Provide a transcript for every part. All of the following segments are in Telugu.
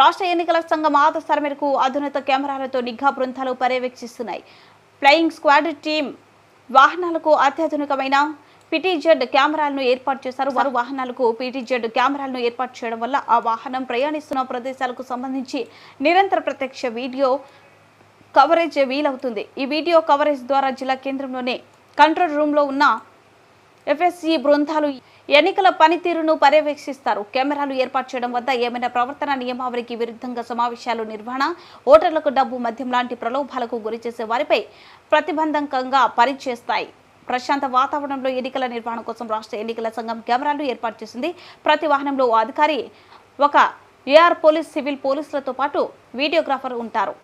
రాష్ట్ర ఎన్నికల సంఘం ఆదేశాల మేరకు అధునాత కెమెరాలతో నిఘా బృందాలు పర్యవేక్షిస్తున్నాయి. ఫ్లయింగ్ స్క్వాడ్ టీం వాహనాలకు అత్యాధునికమైన పిటిజెడ్ కెమెరాలను ఏర్పాటు చేశారు. వారు వాహనాలకు పిటిజెడ్ కెమెరాలను ఏర్పాటు చేయడం వల్ల ఆ వాహనం ప్రయాణిస్తున్న ప్రదేశాలకు సంబంధించి నిరంతర ప్రత్యక్ష వీడియో కవరేజ్ వీలవుతుంది. ఈ వీడియో కవరేజ్ ద్వారా జిల్లా కేంద్రంలోనే కంట్రోల్ రూమ్లో ఉన్న ఎఫ్ఎస్సి బృందాలు ఎన్నికల పనితీరును పర్యవేక్షిస్తారు. కెమెరాలు ఏర్పాటు చేయడం వద్ద ఏమైనా ప్రవర్తన నియమావళికి విరుద్ధంగా సమావేశాలు నిర్వహణ ఓటర్లకు డబ్బు మద్యం లాంటి ప్రలోభాలకు గురి చేసే వారిపై ప్రతిబంధకంగా పనిచేస్తాయి. ప్రశాంత వాతావరణంలో ఎన్నికల నిర్వహణ కోసం రాష్ట్ర ఎన్నికల సంఘం కెమెరాలు ఏర్పాటు చేసింది. ప్రతి వాహనంలో ఓ అధికారి ఒక ఏఆర్ పోలీస్ సివిల్ పోలీసులతో పాటు వీడియోగ్రాఫర్ ఉంటారు.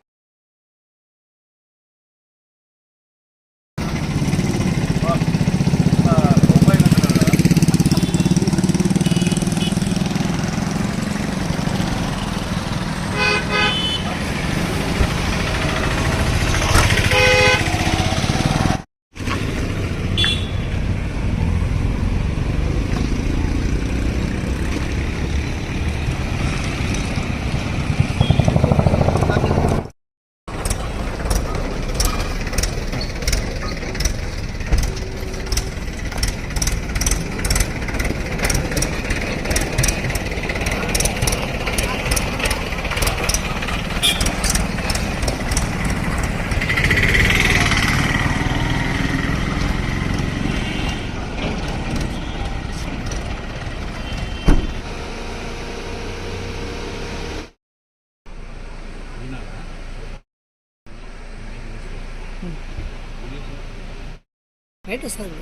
రైట్ వస్తుంది